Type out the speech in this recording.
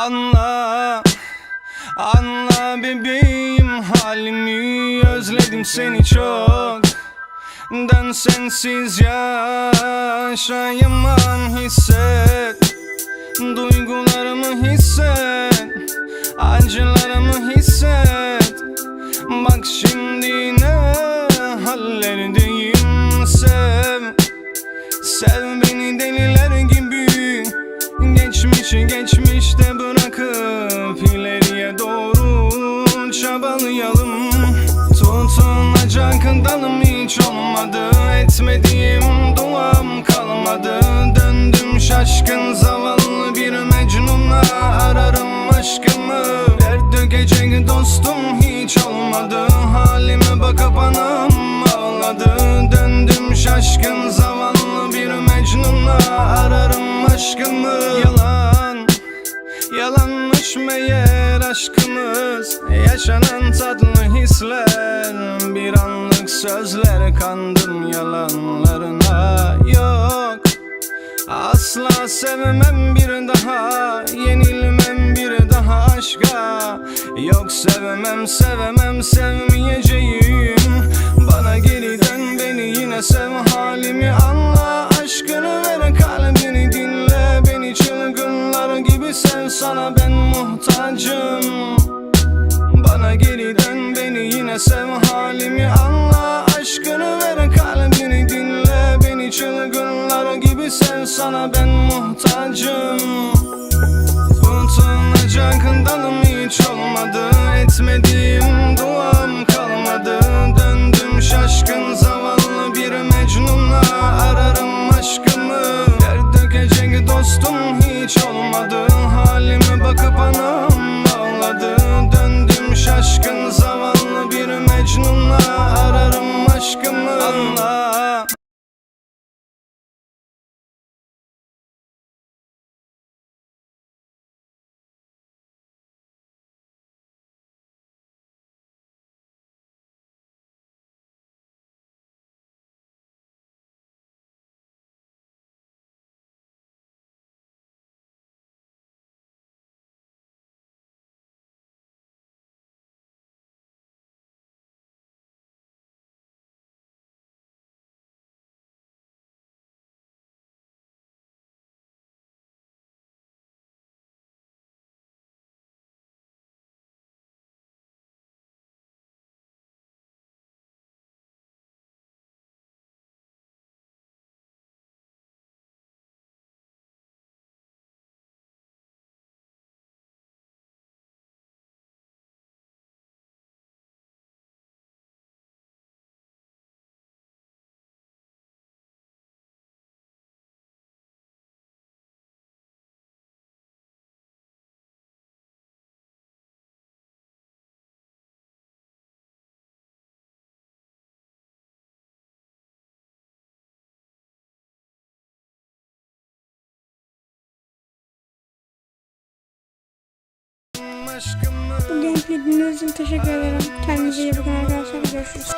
Anla Anla bebeğim halimi Özledim seni çok. Dön sensiz yaşayamam hisset Geçmişi geçmişte bırakıp ileriye doğru çabalayalım. Tutunacak dalım hiç olmadı Yaşanan tatlı hisler. Bir anlık sözler kandım yalanlarına. Yok Asla sevmem bir daha. Yenilmem bir daha aşka. Yok sevmem sevmem sevmeyeceğim. Bana geri dön beni yine sev. Halimi anla Aşkını ver kalbini dinle. Beni çılgınlar gibi sev sana ben muhtacım beni yine sev halimi anla Aşkını ver kalbini dinle. Beni çılgınlar gibi sev sana ben muhtacım. Tutunacak dalım hiç olmadı. Etmediğim duam kalmadı. Döndüm şaşkın zavallı bir mecnuna Ararım aşkımı. Dert dökecek dostum hiç olmadı. Halime bakıp anam ağladı. Döndüm şaşkın aşkımı Bugün dinlediğiniz için teşekkür ederim. Kendinize iyi bakın arkadaşlar. Görüşürüz.